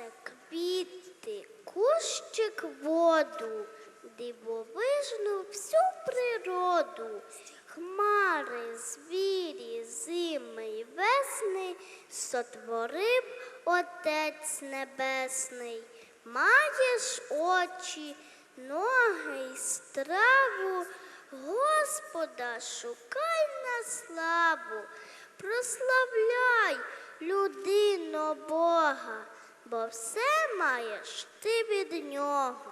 Сонце, квіти, кущик воду, дивовижну всю природу, хмари, звірі, зими й весни сотворив Отець Небесний. Маєш очі, ноги й страву, Господа шукай на славу, прославляй людино Бога бо все маєш ти від нього.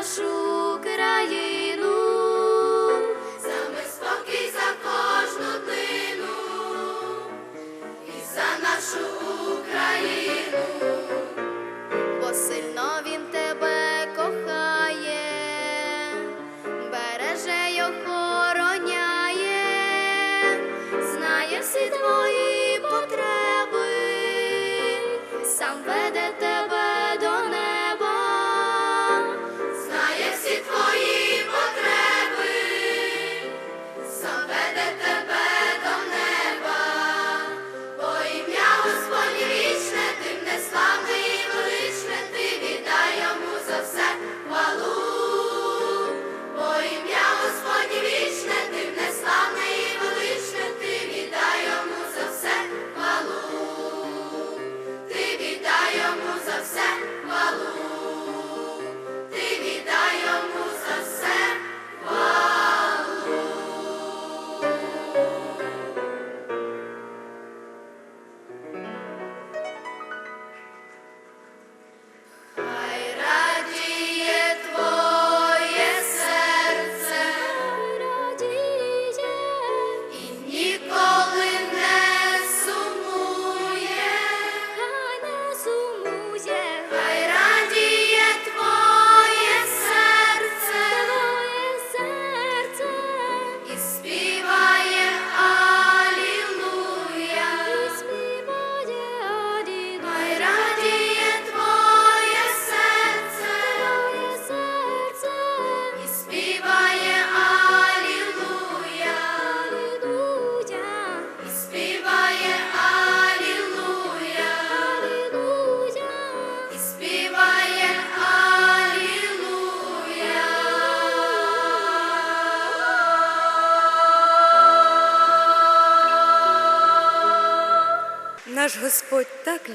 нашу країну.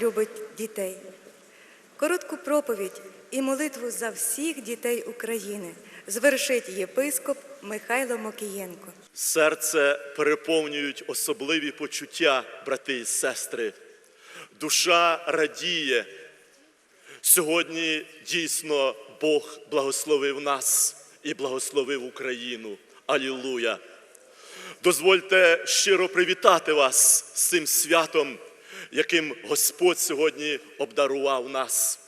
любить дітей. Коротку проповідь і молитву за всіх дітей України звершить єпископ Михайло Мокієнко. Серце переповнюють особливі почуття, брати і сестри. Душа радіє. Сьогодні дійсно Бог благословив нас і благословив Україну. Алілуя! Дозвольте щиро привітати вас з цим святом яким Господь сьогодні обдарував нас.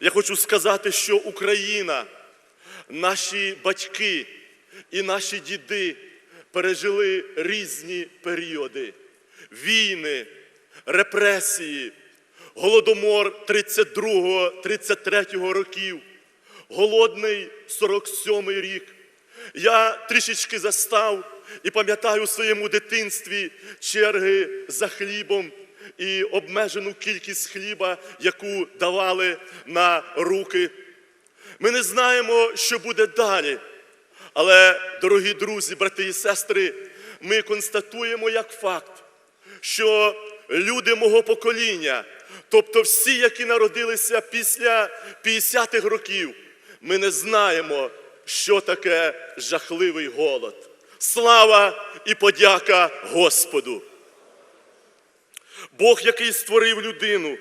Я хочу сказати, що Україна, наші батьки і наші діди пережили різні періоди: війни, репресії, голодомор 32-33 років, голодний 47-й рік. Я трішечки застав і пам'ятаю у своєму дитинстві черги за хлібом і обмежену кількість хліба, яку давали на руки. Ми не знаємо, що буде далі. Але, дорогі друзі, брати і сестри, ми констатуємо як факт, що люди мого покоління, тобто всі, які народилися після 50-х років, ми не знаємо, що таке жахливий голод. Слава і подяка Господу! Бог, який створив людину,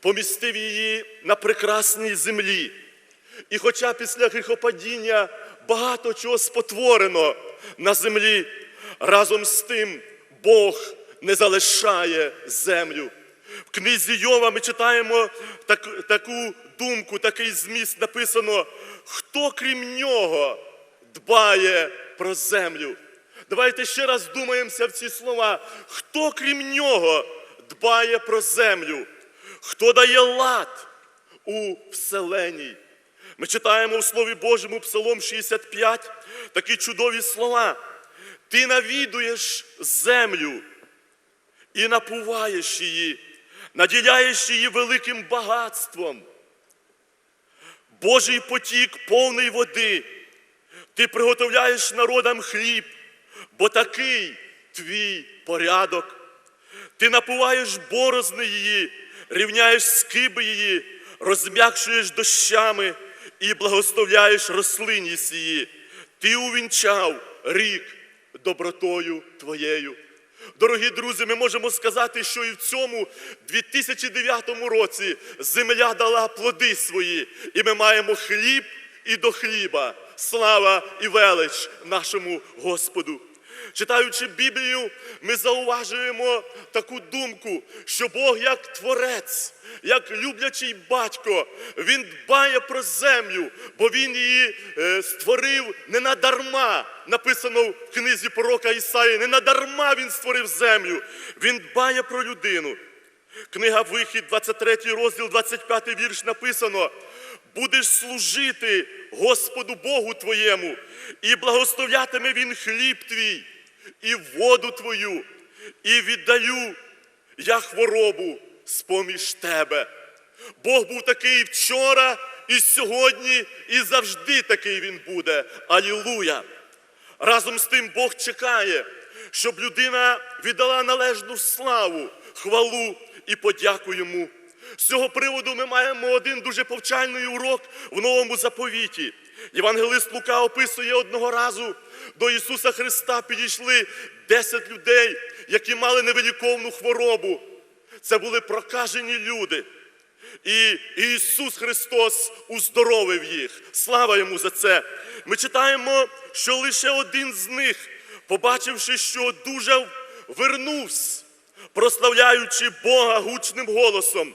помістив її на прекрасній землі. І хоча після гріхопадіння багато чого спотворено на землі, разом з тим Бог не залишає землю. В книзі Йова ми читаємо так, таку думку, такий зміст написано, хто крім нього дбає про землю. Давайте ще раз думаємося в ці слова. Хто крім нього дбає про землю? Хто дає лад у вселеній? Ми читаємо у Слові Божому Псалом 65 такі чудові слова. Ти навідуєш землю і напуваєш її, наділяєш її великим багатством. Божий потік повний води. Ти приготовляєш народам хліб, бо такий твій порядок. Ти напуваєш борозни її, рівняєш скиби її, розм'якшуєш дощами і благословляєш рослинність її. Ти увінчав рік добротою твоєю. Дорогі друзі, ми можемо сказати, що і в цьому 2009 році земля дала плоди свої, і ми маємо хліб і до хліба. Слава і велич нашому Господу. Читаючи Біблію, ми зауважуємо таку думку, що Бог як творець, як люблячий батько, він дбає про землю, бо він її е, створив не надарма. Написано в книзі пророка Ісаї, не надарма він створив землю. Він дбає про людину. Книга Вихід, 23 розділ, 25 вірш написано: будеш служити Господу Богу твоєму, і благословлятиме Він хліб твій, і воду твою, і віддаю я хворобу з-поміж тебе. Бог був такий вчора, і сьогодні, і завжди такий він буде. Алілуя! Разом з тим Бог чекає, щоб людина віддала належну славу, хвалу і подяку йому. З цього приводу ми маємо один дуже повчальний урок в новому заповіті. Євангелист Лука описує одного разу до Ісуса Христа підійшли 10 людей, які мали невиліковну хворобу. Це були прокажені люди. І Ісус Христос уздоровив їх. Слава йому за це. Ми читаємо, що лише один з них, побачивши, що дуже вернувся, прославляючи Бога гучним голосом.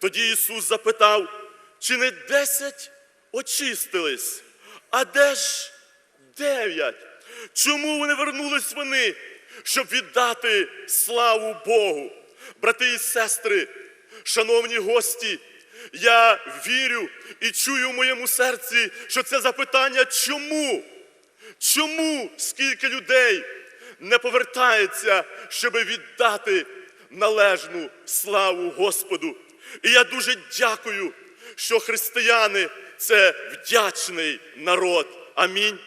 Тоді Ісус запитав, чи не десять очистились, а де ж дев'ять? Чому вони вернулись вони, щоб віддати славу Богу? Брати і сестри, шановні гості, я вірю і чую в моєму серці, що це запитання чому? Чому скільки людей не повертається, щоб віддати належну славу Господу? І я дуже дякую, що християни це вдячний народ. Амінь.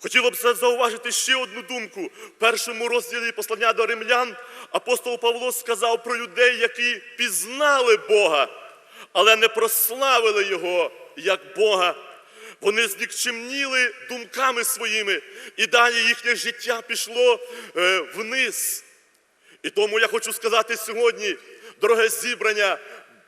Хотіло б зауважити ще одну думку. В першому розділі послання до римлян апостол Павло сказав про людей, які пізнали Бога, але не прославили Його як Бога. Вони знікчемніли думками своїми, і далі їхнє життя пішло е, вниз. І тому я хочу сказати сьогодні, дороге зібрання,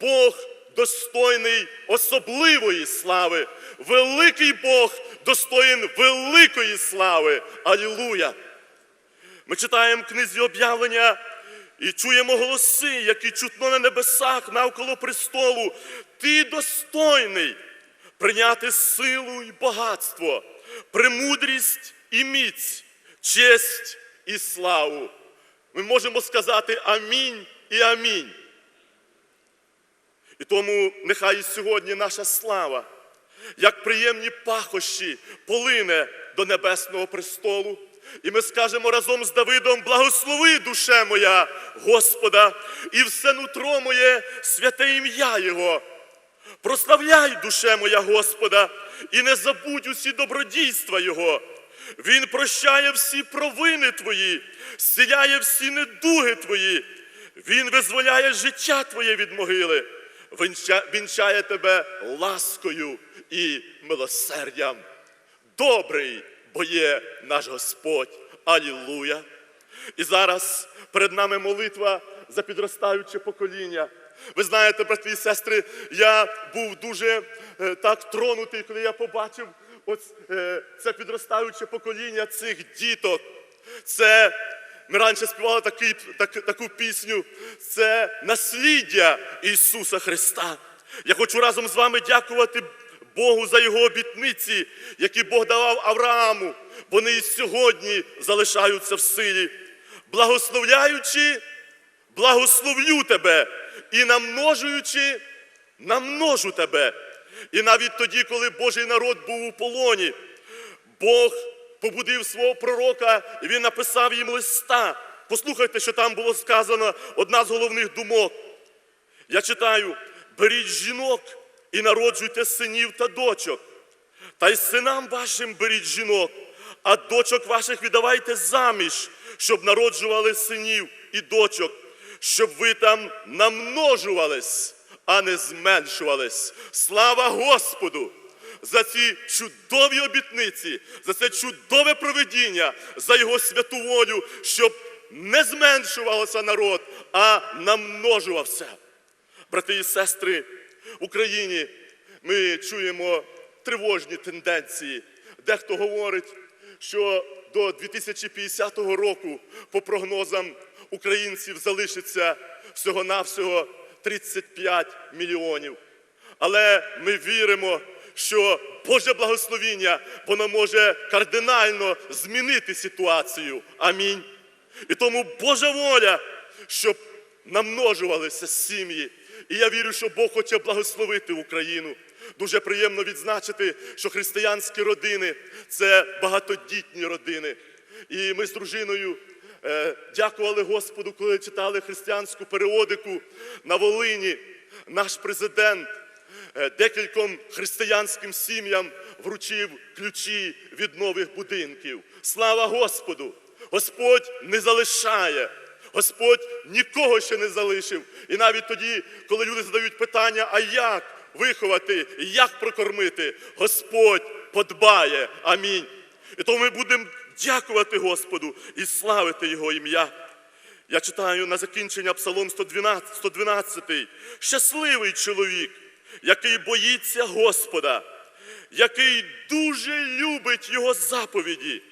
Бог достойний особливої слави. Великий Бог достоїн великої слави. Алілуя! Ми читаємо книзі об'явлення, І чуємо голоси, які чутно на небесах навколо престолу. Ти достойний прийняти силу і багатство, премудрість і міць, честь і славу. Ми можемо сказати амінь і амінь. І тому нехай і сьогодні наша слава, як приємні пахощі, полине до небесного престолу. І ми скажемо разом з Давидом: благослови душе моя Господа, і все нутро моє святе ім'я Його. Прославляй, душе моя Господа, і не забудь усі добродійства Його. Він прощає всі провини твої, зціляє всі недуги твої. Він визволяє життя твоє від могили, вінчає тебе ласкою і милосердям. Добрий, бо є наш Господь. Алілуя! І зараз перед нами молитва за підростаюче покоління. Ви знаєте, брати і сестри, я був дуже е, так тронутий, коли я побачив ось, е, це підростаюче покоління цих діток. Це ми раніше співали такий, так, таку пісню. Це насліддя Ісуса Христа. Я хочу разом з вами дякувати Богу за його обітниці, які Бог давав Аврааму. Вони і сьогодні залишаються в силі. Благословляючи, благословлю тебе і намножуючи, намножу тебе. І навіть тоді, коли Божий народ був у полоні, Бог побудив свого пророка, і він написав їм листа. Послухайте, що там було сказано, одна з головних думок. Я читаю: беріть жінок і народжуйте синів та дочок. Та й синам вашим беріть жінок, а дочок ваших віддавайте заміж, щоб народжували синів і дочок, щоб ви там намножувались, а не зменшувались. Слава Господу! За ці чудові обітниці, за це чудове проведіння, за його святу волю, щоб не зменшувався народ, а намножувався. Брати і сестри, в Україні ми чуємо тривожні тенденції. Дехто говорить, що до 2050 року, по прогнозам українців, залишиться всього-навсього 35 мільйонів. Але ми віримо, що Боже благословіння, воно може кардинально змінити ситуацію. Амінь. І тому Божа воля, щоб намножувалися сім'ї. І я вірю, що Бог хоче благословити Україну. Дуже приємно відзначити, що християнські родини це багатодітні родини. І ми з дружиною е, дякували Господу, коли читали християнську періодику на Волині. Наш президент декільком християнським сім'ям вручив ключі від нових будинків. Слава Господу! Господь не залишає. Господь нікого ще не залишив. І навіть тоді, коли люди задають питання, а як виховати, як прокормити, Господь подбає. Амінь. І тому ми будемо дякувати Господу і славити Його ім'я. Я читаю на закінчення Псалом 112, 112. Щасливий чоловік, який боїться Господа, який дуже любить Його заповіді.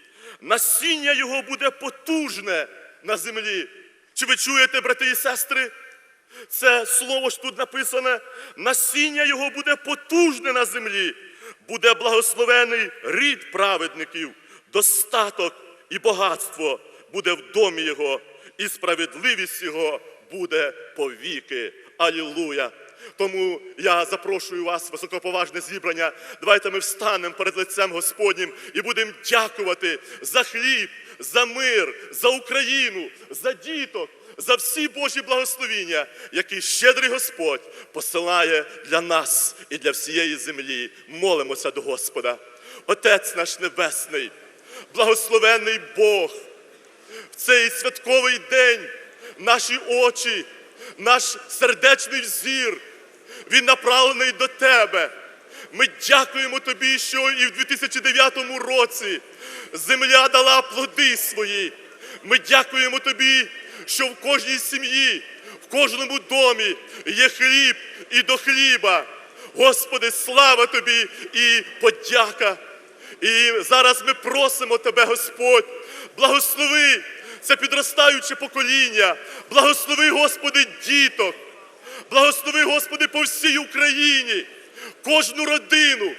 Насіння його буде потужне на землі. Чи ви чуєте, брати і сестри? Це слово ж тут написане: насіння його буде потужне на землі, буде благословений рід праведників, достаток і багатство буде в домі його, і справедливість його буде повіки. Алілуя! Тому я запрошую вас, високоповажне зібрання. Давайте ми встанемо перед лицем Господнім і будемо дякувати за хліб, за мир, за Україну, за діток, за всі Божі благословіння, які щедрий Господь посилає для нас і для всієї землі. Молимося до Господа. Отець наш Небесний, благословенний Бог в цей святковий день наші очі, наш сердечний взір, він направлений до Тебе. Ми дякуємо Тобі, що і в 2009 році земля дала плоди свої. Ми дякуємо Тобі, що в кожній сім'ї, в кожному домі є хліб і до хліба. Господи, слава Тобі і подяка. І зараз ми просимо Тебе, Господь, благослови це підростаюче покоління. Благослови, Господи, діток. Благослови, Господи, по всій Україні, кожну родину.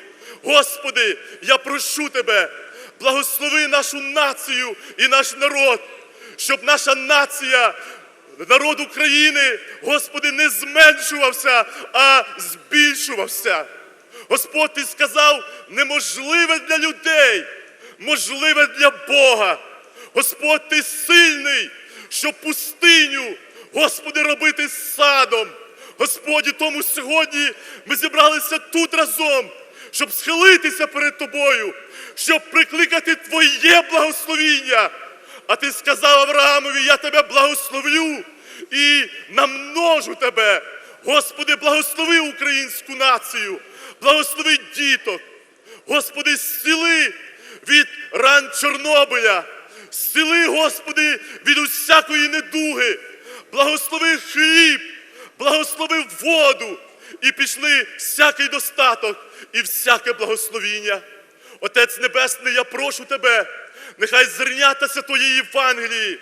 Господи, я прошу Тебе, благослови нашу націю і наш народ, щоб наша нація, народ України, Господи, не зменшувався, а збільшувався. Господь, Ти сказав, неможливе для людей, можливе для Бога. Господь, Ти сильний, щоб пустиню, Господи, робити садом. Господі, тому сьогодні ми зібралися тут разом, щоб схилитися перед Тобою, щоб прикликати Твоє благословіння. А ти сказав Авраамові, я тебе благословлю і намножу тебе. Господи, благослови українську націю, благослови діток. Господи, зціли від ран Чорнобиля, зціли, Господи, від усякої недуги, благослови хліб, благослови воду, і пішли всякий достаток і всяке благословіння. Отець Небесний, я прошу Тебе, нехай зернята Святої Євангелії,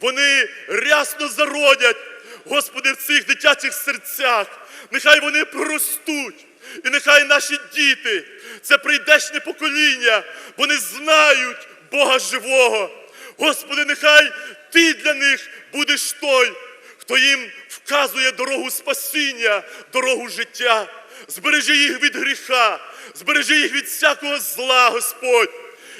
вони рясно зародять, Господи, в цих дитячих серцях, нехай вони проростуть. І нехай наші діти, це прийдешнє покоління, вони знають Бога живого. Господи, нехай Ти для них будеш той, хто їм вказує дорогу спасіння, дорогу життя. Збережи їх від гріха, збережи їх від всякого зла, Господь.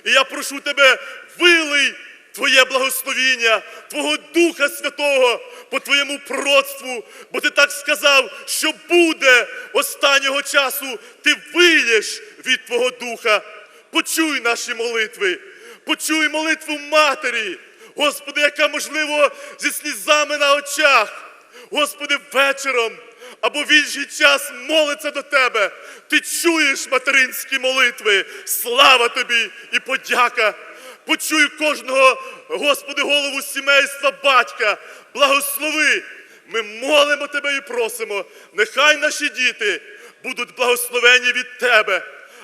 І я прошу тебе, вилий Твоє благословіння, Твого Духа Святого по Твоєму пророцтву, бо ти так сказав, що буде останнього часу, ти виєш від Твого Духа. Почуй наші молитви, почуй молитву Матері, Господи, яка, можливо, зі слізами на очах, Господи, вечором або в інший час молиться до Тебе. Ти чуєш материнські молитви. Слава Тобі і подяка. Почуй кожного, Господи, голову сімейства батька. Благослови. Ми молимо Тебе і просимо. Нехай наші діти будуть благословені від Тебе,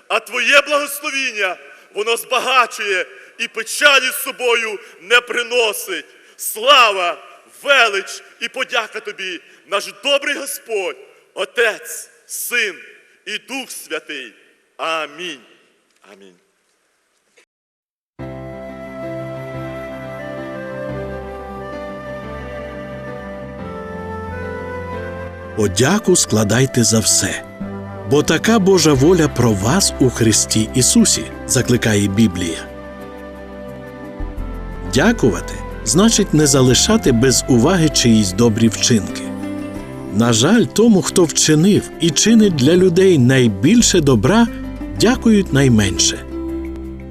а Твоє благословіння, воно збагачує і печалі з собою не приносить. Слава, велич і подяка Тобі, наш добрий Господь, Отець, Син і Дух Святий. Амінь. Амінь. Подяку складайте за все. Бо така Божа воля про вас у Христі Ісусі, закликає Біблія. Дякувати значить не залишати без уваги чиїсь добрі вчинки. На жаль, тому, хто вчинив і чинить для людей найбільше добра, дякують найменше.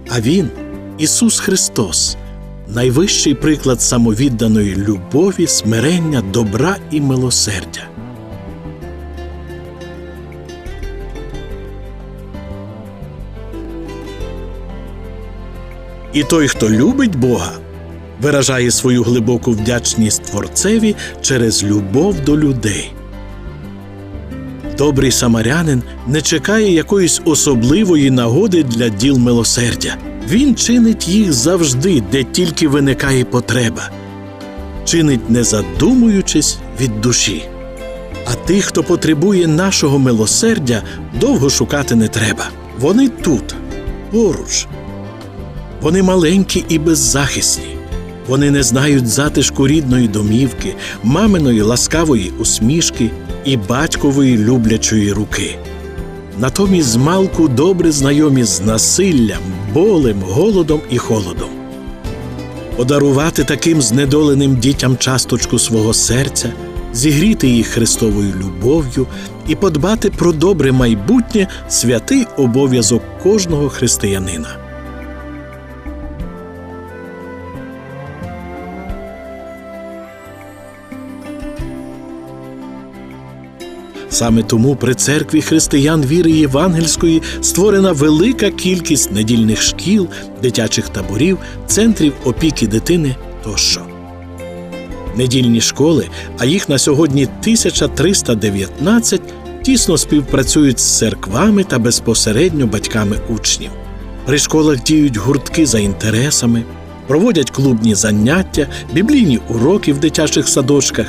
А Він, Ісус Христос, найвищий приклад самовідданої любові, смирення, добра і милосердя. І той, хто любить Бога, виражає свою глибоку вдячність Творцеві через любов до людей. Добрий самарянин не чекає якоїсь особливої нагоди для діл милосердя. Він чинить їх завжди, де тільки виникає потреба, чинить не задумуючись від душі. А тих, хто потребує нашого милосердя, довго шукати не треба. Вони тут, поруч, вони маленькі і беззахисні. Вони не знають затишку рідної домівки, маминої ласкавої усмішки і батькової люблячої руки. Натомість змалку добре знайомі з насиллям, болем, голодом і холодом. Подарувати таким знедоленим дітям часточку свого серця, зігріти їх Христовою любов'ю і подбати про добре майбутнє святий обов'язок кожного християнина. Саме тому при церкві християн віри євангельської створена велика кількість недільних шкіл, дитячих таборів, центрів опіки дитини тощо. Недільні школи, а їх на сьогодні 1319, тісно співпрацюють з церквами та безпосередньо батьками учнів. При школах діють гуртки за інтересами, проводять клубні заняття, біблійні уроки в дитячих садочках.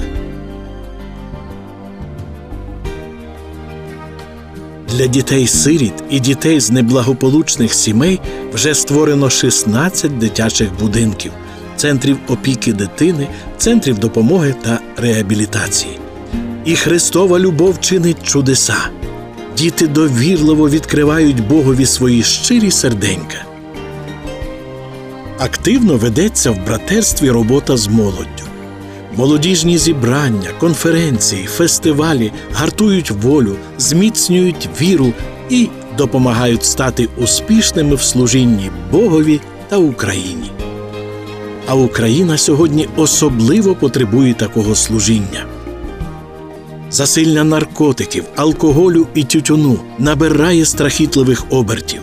Для дітей-сиріт і дітей з неблагополучних сімей вже створено 16 дитячих будинків, центрів опіки дитини, центрів допомоги та реабілітації. І Христова любов чинить чудеса. Діти довірливо відкривають Богові свої щирі серденька. Активно ведеться в братерстві робота з молоддю. Молодіжні зібрання, конференції, фестивалі гартують волю, зміцнюють віру і допомагають стати успішними в служінні Богові та Україні. А Україна сьогодні особливо потребує такого служіння. Засилля наркотиків, алкоголю і тютюну набирає страхітливих обертів.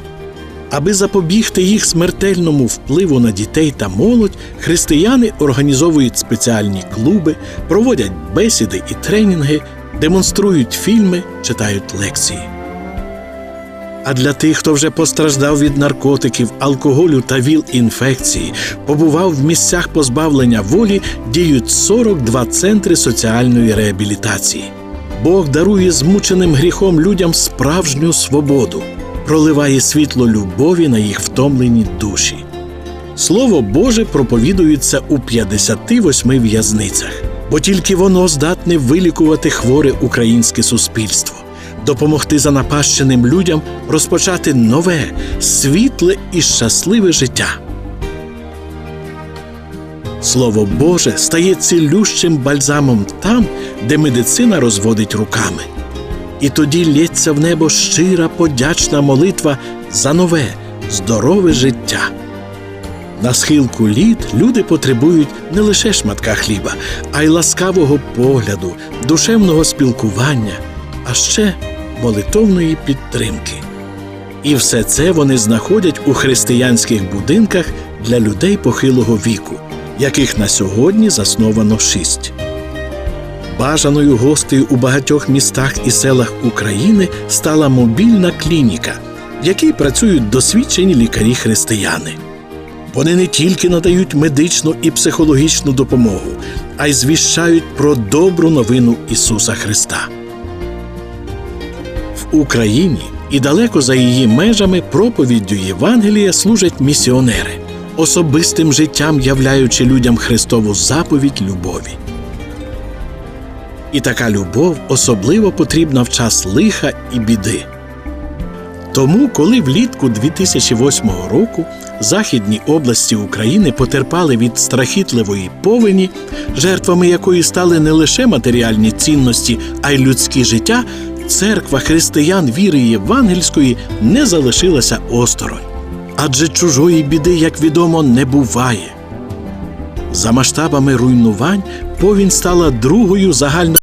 Аби запобігти їх смертельному впливу на дітей та молодь, християни організовують спеціальні клуби, проводять бесіди і тренінги, демонструють фільми, читають лекції. А для тих, хто вже постраждав від наркотиків, алкоголю та ВІЛ-інфекції, побував в місцях позбавлення волі, діють 42 центри соціальної реабілітації. Бог дарує змученим гріхом людям справжню свободу, проливає світло любові на їх втомлені душі. Слово Боже проповідується у 58 в'язницях, бо тільки воно здатне вилікувати хворе українське суспільство, допомогти занапащеним людям розпочати нове, світле і щасливе життя. Слово Боже стає цілющим бальзамом там, де медицина розводить руками. І тоді лється в небо щира подячна молитва за нове, здорове життя. На схилку літ люди потребують не лише шматка хліба, а й ласкавого погляду, душевного спілкування, а ще молитовної підтримки. І все це вони знаходять у християнських будинках для людей похилого віку, яких на сьогодні засновано шість. Бажаною гостею у багатьох містах і селах України стала мобільна клініка, в якій працюють досвідчені лікарі-християни. Вони не тільки надають медичну і психологічну допомогу, а й звіщають про добру новину Ісуса Христа. В Україні і далеко за її межами проповіддю Євангелія служать місіонери, особистим життям являючи людям Христову заповідь любові. І така любов особливо потрібна в час лиха і біди. Тому, коли влітку 2008 року західні області України потерпали від страхітливої повені, жертвами якої стали не лише матеріальні цінності, а й людські життя, церква християн віри євангельської не залишилася осторонь. Адже чужої біди, як відомо, не буває. За масштабами руйнувань повінь стала другою загально